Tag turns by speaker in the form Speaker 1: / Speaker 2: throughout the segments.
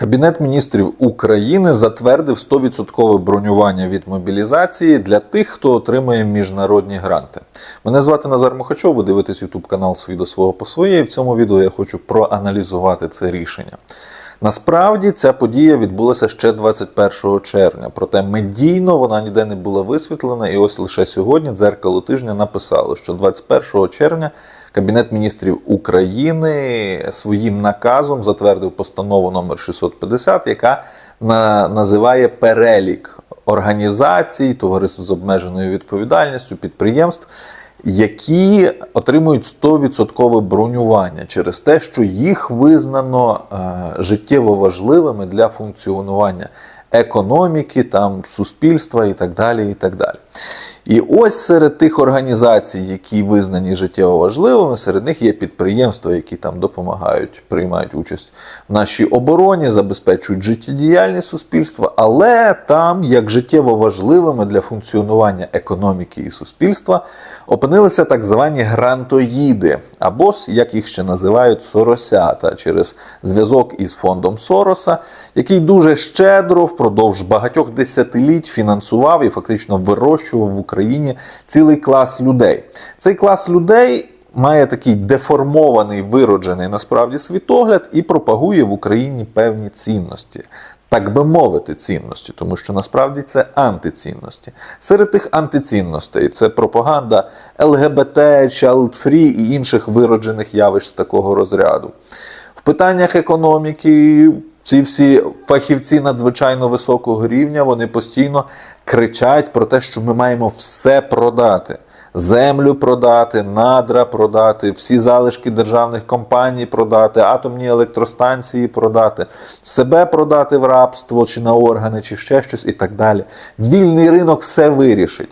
Speaker 1: Кабінет міністрів України затвердив 100% бронювання від мобілізації для тих, хто отримує міжнародні гранти. Мене звати Назар Мухачов, ви дивитесь YouTube канал «Свій до свого по своє. І в цьому відео я хочу проаналізувати це рішення. Насправді ця подія відбулася ще 21 червня, проте медійно вона ніде не була висвітлена, і ось лише сьогодні дзеркало тижня написало, що 21 червня Кабінет міністрів України своїм наказом затвердив постанову номер 650, яка на, називає перелік організацій, товариств з обмеженою відповідальністю, підприємств. Які отримують 100% бронювання через те, що їх визнано е, життєво важливими для функціонування економіки, там, суспільства і так далі. І так далі. І ось серед тих організацій, які визнані життєво важливими, серед них є підприємства, які там допомагають, приймають участь в нашій обороні, забезпечують життєдіяльність суспільства, але там, як життєво важливими для функціонування економіки і суспільства, опинилися так звані грантоїди, або як їх ще називають соросята, через зв'язок із фондом Сороса, який дуже щедро впродовж багатьох десятиліть фінансував і фактично вирощував в Україні цілий клас людей. Цей клас людей. Має такий деформований, вироджений насправді світогляд і пропагує в Україні певні цінності, так би мовити, цінності, тому що насправді це антицінності. Серед тих антицінностей це пропаганда ЛГБТ, child-free і інших вироджених явищ з такого розряду. Питаннях економіки ці всі фахівці надзвичайно високого рівня вони постійно кричать про те, що ми маємо все продати. Землю продати, надра продати, всі залишки державних компаній продати, атомні електростанції продати, себе продати в рабство чи на органи, чи ще щось і так далі. Вільний ринок все вирішить.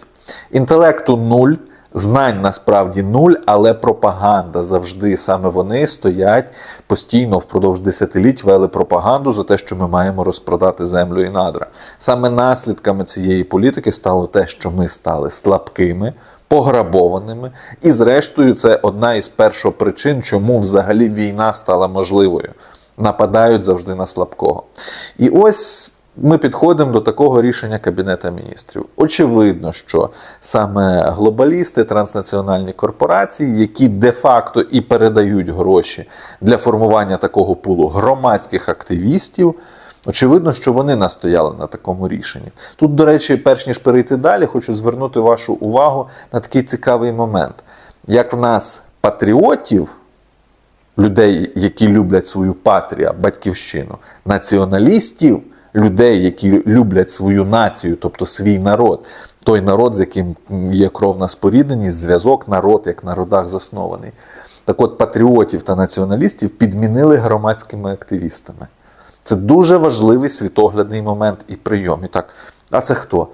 Speaker 1: Інтелекту нуль, знань насправді нуль, але пропаганда завжди саме вони стоять постійно впродовж десятиліть вели пропаганду за те, що ми маємо розпродати землю і надра. Саме наслідками цієї політики стало те, що ми стали слабкими пограбованими. І, зрештою, це одна із першопричин, чому взагалі війна стала можливою. Нападають завжди на слабкого. І ось. Ми підходимо до такого рішення Кабінета міністрів. Очевидно, що саме глобалісти, транснаціональні корпорації, які де-факто і передають гроші для формування такого пулу громадських активістів, Очевидно, що вони настояли на такому рішенні. Тут, до речі, перш ніж перейти далі, хочу звернути вашу увагу на такий цікавий момент. Як в нас патріотів, людей, які люблять свою патрію, батьківщину, націоналістів, людей, які люблять свою націю, тобто свій народ, той народ, з яким є кровна спорідненість, зв'язок, народ, як на родах заснований. Так от патріотів та націоналістів підмінили громадськими активістами. Це дуже важливий світоглядний момент і прийом. І так, а це хто?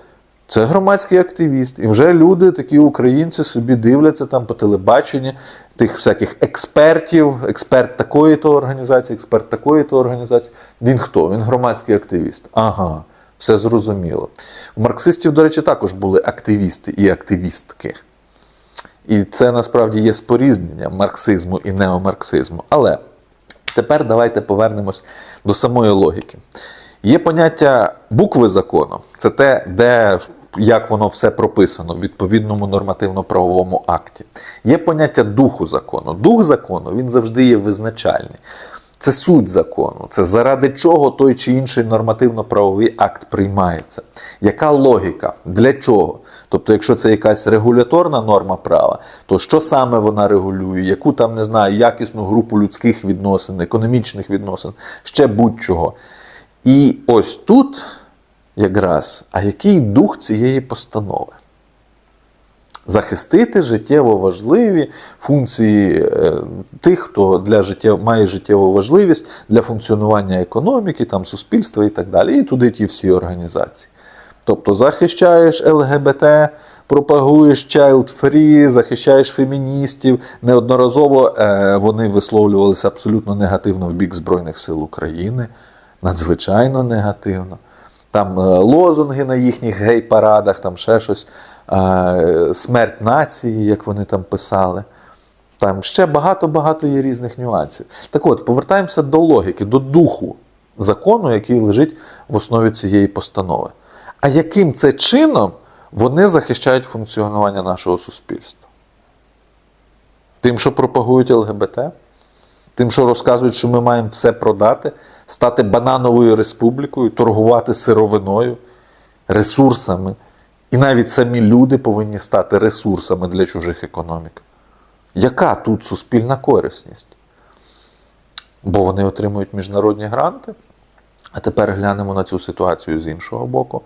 Speaker 1: Це громадський активіст. І вже люди, такі українці, собі дивляться там по телебаченні тих всяких експертів, експерт такої-то організації, експерт такої-то організації. Він хто? Він громадський активіст. Ага, все зрозуміло. У марксистів, до речі, також були активісти і активістки. І це насправді є спорізнення марксизму і неомарксизму. Але. Тепер давайте повернемось до самої логіки. Є поняття букви закону, це те, де як воно все прописано в відповідному нормативно-правовому акті. Є поняття духу закону. Дух закону він завжди є визначальний. Це суть закону, це заради чого той чи інший нормативно-правовий акт приймається. Яка логіка? Для чого? Тобто, якщо це якась регуляторна норма права, то що саме вона регулює, яку там не знаю, якісну групу людських відносин, економічних відносин, ще будь-чого. І ось тут якраз, а який дух цієї постанови? Захистити життєво важливі функції е, тих, хто для життя має життєву важливість для функціонування економіки, там, суспільства і так далі. І туди ті всі організації. Тобто захищаєш ЛГБТ, пропагуєш child-free, захищаєш феміністів. Неодноразово е, вони висловлювалися абсолютно негативно в бік Збройних сил України, надзвичайно негативно. Там е, лозунги на їхніх гей-парадах, там ще щось, е, смерть нації, як вони там писали. Там ще багато-багато є різних нюансів. Так от, повертаємося до логіки, до духу закону, який лежить в основі цієї постанови. А яким це чином вони захищають функціонування нашого суспільства? Тим, що пропагують ЛГБТ, тим, що розказують, що ми маємо все продати, стати банановою республікою, торгувати сировиною, ресурсами. І навіть самі люди повинні стати ресурсами для чужих економік. Яка тут суспільна корисність? Бо вони отримують міжнародні гранти. А тепер глянемо на цю ситуацію з іншого боку.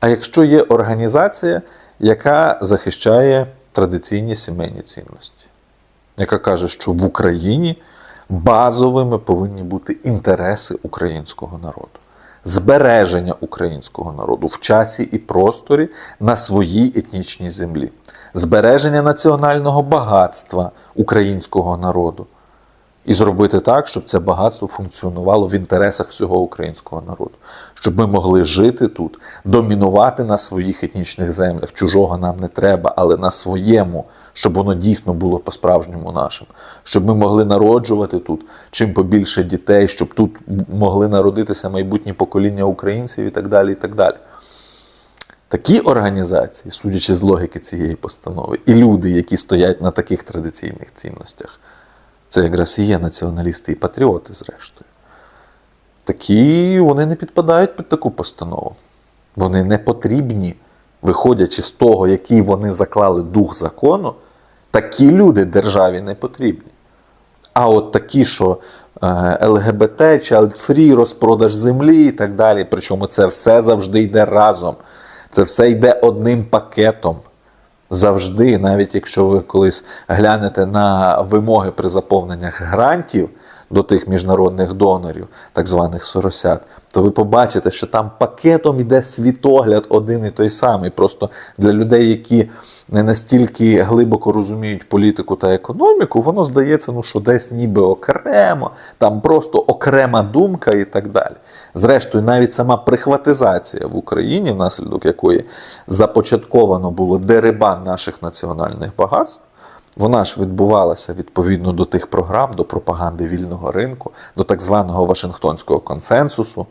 Speaker 1: А якщо є організація, яка захищає традиційні сімейні цінності, яка каже, що в Україні базовими повинні бути інтереси українського народу, збереження українського народу в часі і просторі на своїй етнічній землі, збереження національного багатства українського народу. І зробити так, щоб це багатство функціонувало в інтересах всього українського народу, щоб ми могли жити тут, домінувати на своїх етнічних землях. Чужого нам не треба, але на своєму, щоб воно дійсно було по-справжньому нашим, щоб ми могли народжувати тут чим побільше дітей, щоб тут могли народитися майбутні покоління українців і так далі. і так далі. Такі організації, судячи з логіки цієї постанови, і люди, які стоять на таких традиційних цінностях, це якраз і є націоналісти і патріоти, зрештою. Такі вони не підпадають під таку постанову. Вони не потрібні, виходячи з того, який вони заклали дух закону, такі люди державі не потрібні. А от такі, що е, ЛГБТ, Free, розпродаж землі і так далі. Причому це все завжди йде разом. Це все йде одним пакетом. Завжди, навіть якщо ви колись глянете на вимоги при заповненнях грантів до тих міжнародних донорів, так званих соросят, то ви побачите, що там пакетом йде світогляд один і той самий. Просто для людей, які не настільки глибоко розуміють політику та економіку, воно здається, ну що десь ніби окремо, там просто окрема думка і так далі. Зрештою, навіть сама прихватизація в Україні, внаслідок якої започатковано було дерибан наших національних багатств, вона ж відбувалася відповідно до тих програм, до пропаганди вільного ринку, до так званого Вашингтонського консенсусу.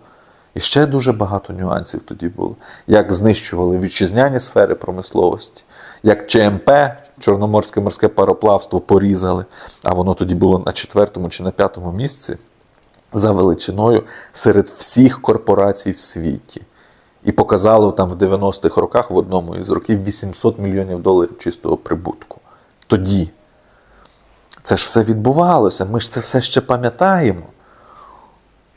Speaker 1: І ще дуже багато нюансів тоді було. Як знищували вітчизняні сфери промисловості, як ЧМП, Чорноморське морське пароплавство, порізали, а воно тоді було на четвертому чи на п'ятому місці за величиною серед всіх корпорацій в світі. І показало там в 90-х роках в одному із років 800 мільйонів доларів чистого прибутку. Тоді. Це ж все відбувалося, ми ж це все ще пам'ятаємо.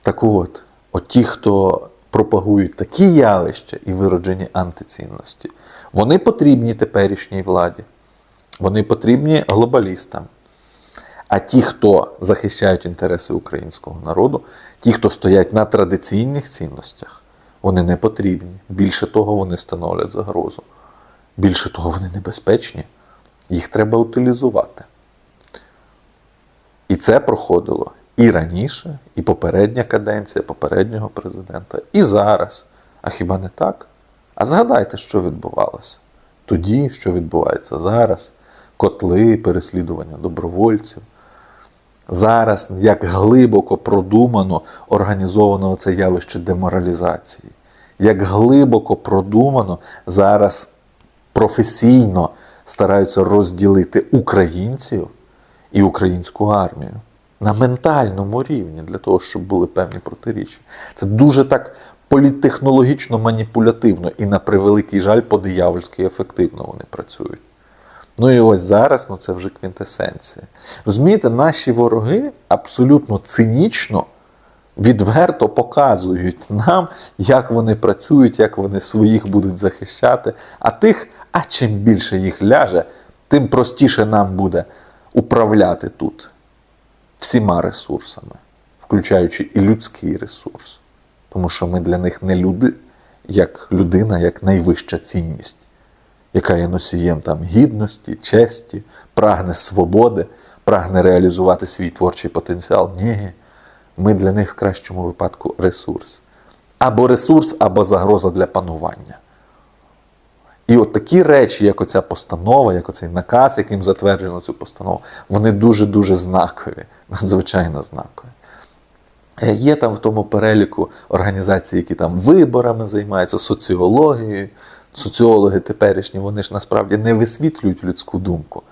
Speaker 1: Так от, от ті, хто пропагують такі явища і вироджені антицінності, вони потрібні теперішній владі, вони потрібні глобалістам. А ті, хто захищають інтереси українського народу, ті, хто стоять на традиційних цінностях, вони не потрібні. Більше того, вони становлять загрозу. Більше того, вони небезпечні. Їх треба утилізувати. І це проходило і раніше, і попередня каденція попереднього президента, і зараз. А хіба не так? А згадайте, що відбувалося тоді, що відбувається зараз, котли, переслідування добровольців. Зараз як глибоко продумано організовано це явище деморалізації, як глибоко продумано зараз професійно стараються розділити українців і українську армію на ментальному рівні для того, щоб були певні протиріччя. Це дуже так політтехнологічно маніпулятивно і, на превеликий жаль, по-диявольськи ефективно вони працюють. Ну і ось зараз ну це вже квінтесенція. Розумієте, наші вороги абсолютно цинічно, відверто показують нам, як вони працюють, як вони своїх будуть захищати. А тих, а чим більше їх ляже, тим простіше нам буде управляти тут всіма ресурсами, включаючи і людський ресурс. Тому що ми для них не люди, як людина, як найвища цінність яка є носієм там гідності, честі, прагне свободи, прагне реалізувати свій творчий потенціал. Ні, ми для них в кращому випадку ресурс. Або ресурс, або загроза для панування. І от такі речі, як оця постанова, як оцей наказ, яким затверджено цю постанову, вони дуже-дуже знакові, надзвичайно знакові. Е, Є там в тому переліку організації, які там виборами займаються, соціологією. Соціологи теперішні, вони ж насправді не висвітлюють людську думку.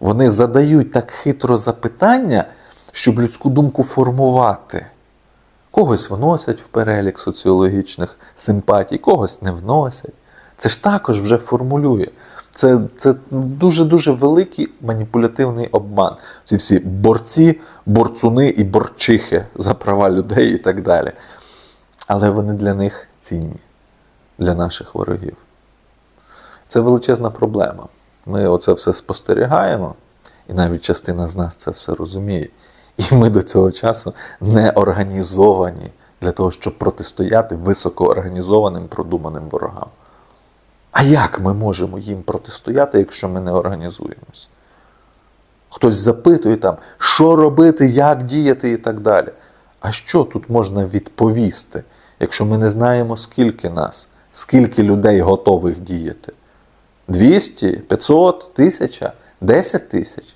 Speaker 1: Вони задають так хитро запитання, щоб людську думку формувати. Когось вносять в перелік соціологічних симпатій, когось не вносять. Це ж також вже формулює. Це, це дуже-дуже великий маніпулятивний обман. Ці всі борці, борцуни і борчихи за права людей і так далі. Але вони для них цінні, для наших ворогів. Це величезна проблема. Ми оце все спостерігаємо, і навіть частина з нас це все розуміє. І ми до цього часу не організовані для того, щоб протистояти високоорганізованим продуманим ворогам. А як ми можемо їм протистояти, якщо ми не організуємося? Хтось запитує там, що робити, як діяти і так далі. А що тут можна відповісти, якщо ми не знаємо, скільки нас, скільки людей готових діяти? 200, 500, 1000, 10 тисяч?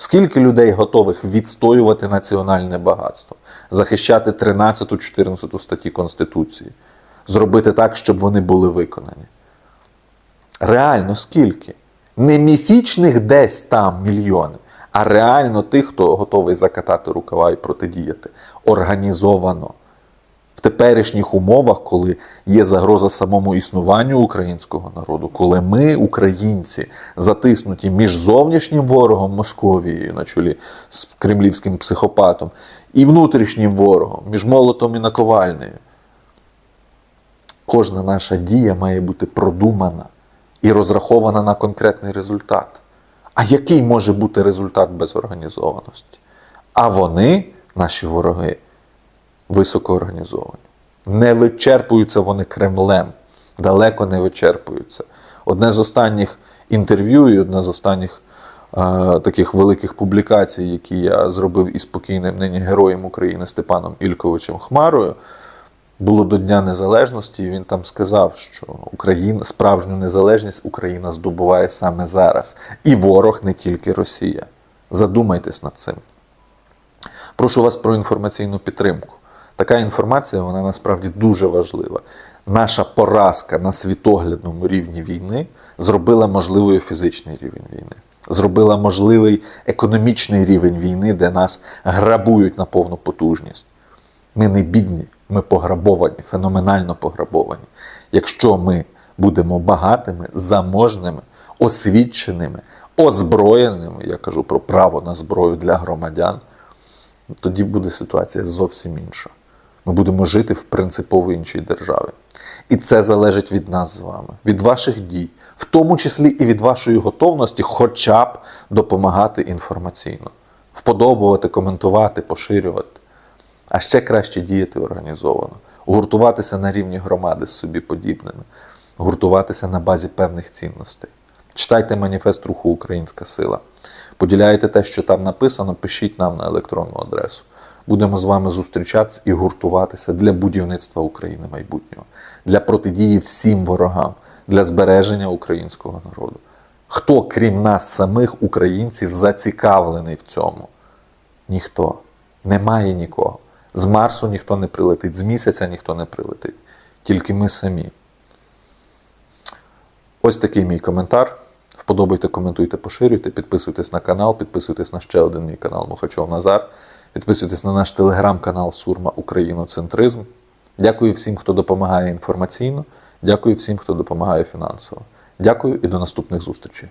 Speaker 1: Скільки людей готових відстоювати національне багатство, захищати 13-14 статті Конституції, зробити так, щоб вони були виконані? Реально скільки? Не міфічних десь там мільйони, а реально тих, хто готовий закатати рукава і протидіяти. Організовано. В теперішніх умовах, коли є загроза самому існуванню українського народу, коли ми, українці, затиснуті між зовнішнім ворогом Московією на чолі з кремлівським психопатом, і внутрішнім ворогом, між молотом і наковальнею, кожна наша дія має бути продумана і розрахована на конкретний результат. А який може бути результат без організованості? А вони, наші вороги, високоорганізовані. Не вичерпуються вони Кремлем, далеко не вичерпуються. Одне з останніх інтерв'ю і одне з останніх е, таких великих публікацій, які я зробив із спокійним нині героєм України Степаном Ільковичем Хмарою, було до Дня Незалежності, і він там сказав, що Україна, справжню незалежність Україна здобуває саме зараз. І ворог не тільки Росія. Задумайтесь над цим. Прошу вас про інформаційну підтримку. Така інформація вона насправді дуже важлива. Наша поразка на світоглядному рівні війни зробила можливою фізичний рівень війни, зробила можливий економічний рівень війни, де нас грабують на повну потужність. Ми не бідні, ми пограбовані, феноменально пограбовані. Якщо ми будемо багатими, заможними, освіченими, озброєними, я кажу про право на зброю для громадян, тоді буде ситуація зовсім інша. Ми будемо жити в принципово іншій державі. І це залежить від нас з вами, від ваших дій, в тому числі і від вашої готовності, хоча б допомагати інформаційно, вподобувати, коментувати, поширювати. А ще краще діяти організовано, гуртуватися на рівні громади з собі подібними, гуртуватися на базі певних цінностей. Читайте маніфест руху Українська сила. Поділяйте те, що там написано, пишіть нам на електронну адресу. Будемо з вами зустрічатися і гуртуватися для будівництва України майбутнього, для протидії всім ворогам, для збереження українського народу. Хто, крім нас, самих українців, зацікавлений в цьому? Ніхто. Немає нікого. З Марсу ніхто не прилетить, з місяця ніхто не прилетить. Тільки ми самі. Ось такий мій коментар. Вподобайте, коментуйте, поширюйте, підписуйтесь на канал, підписуйтесь на ще один мій канал Мухачов Назар. Підписуйтесь на наш телеграм-канал Сурма Україноцентризм. Дякую всім, хто допомагає інформаційно. Дякую всім, хто допомагає фінансово. Дякую і до наступних зустрічей.